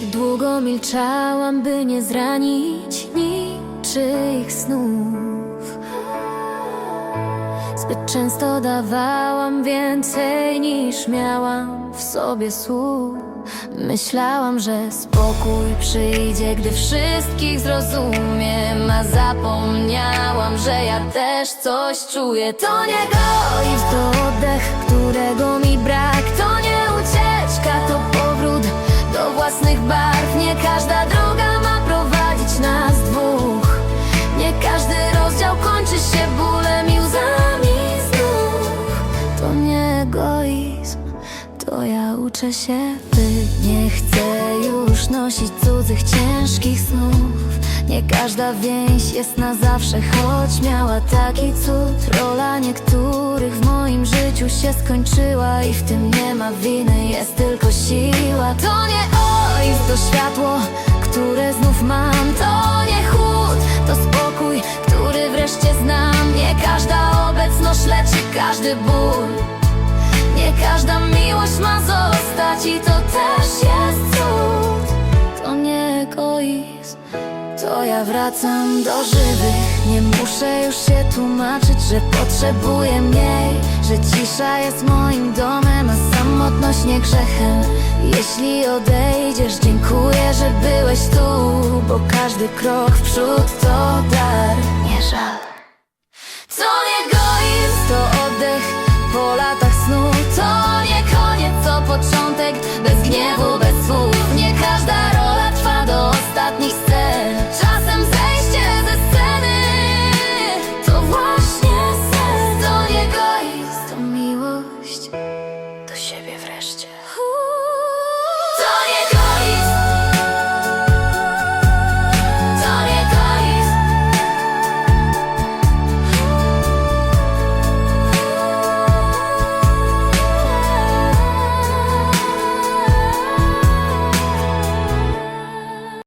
Zbyt długo milczałam, by nie zranić niczyich snów. Zbyt często dawałam więcej niż miałam w sobie słów. Myślałam, że spokój przyjdzie, gdy wszystkich zrozumiem A zapomniałam, że ja też coś czuję. To nie egoizm, to oddech, którego mi barw. Nie każda droga ma prowadzić nas dwóch. Nie każdy rozdział kończy się bólem i łzami znów To nie egoizm, to ja uczę się być Nie chcę już nosić cudzych ciężkich snów. Nie każda więź jest na zawsze, choć miała taki cud. Rola niektórych w moim życiu się skończyła I w tym nie ma winy, jest tylko siła. To nie to światło, które znów mam. To nie chłód, to spokój, który wreszcie znam. Nie każda obecność leczy każdy ból. Nie każda miłość ma zostać i to też jest cud. To nie egoizm, to ja wracam do żywych. Nie muszę już się tłumaczyć, że potrzebuję mniej Że cisza jest moim domem, grzechem. Jeśli odejdziesz, dziękuję, że byłeś tu Bo każdy krok w przód to dar. Nie żal. Co nie goim, to oddech Po latach snu. To nie koniec, to początek. Bez gniewu, bez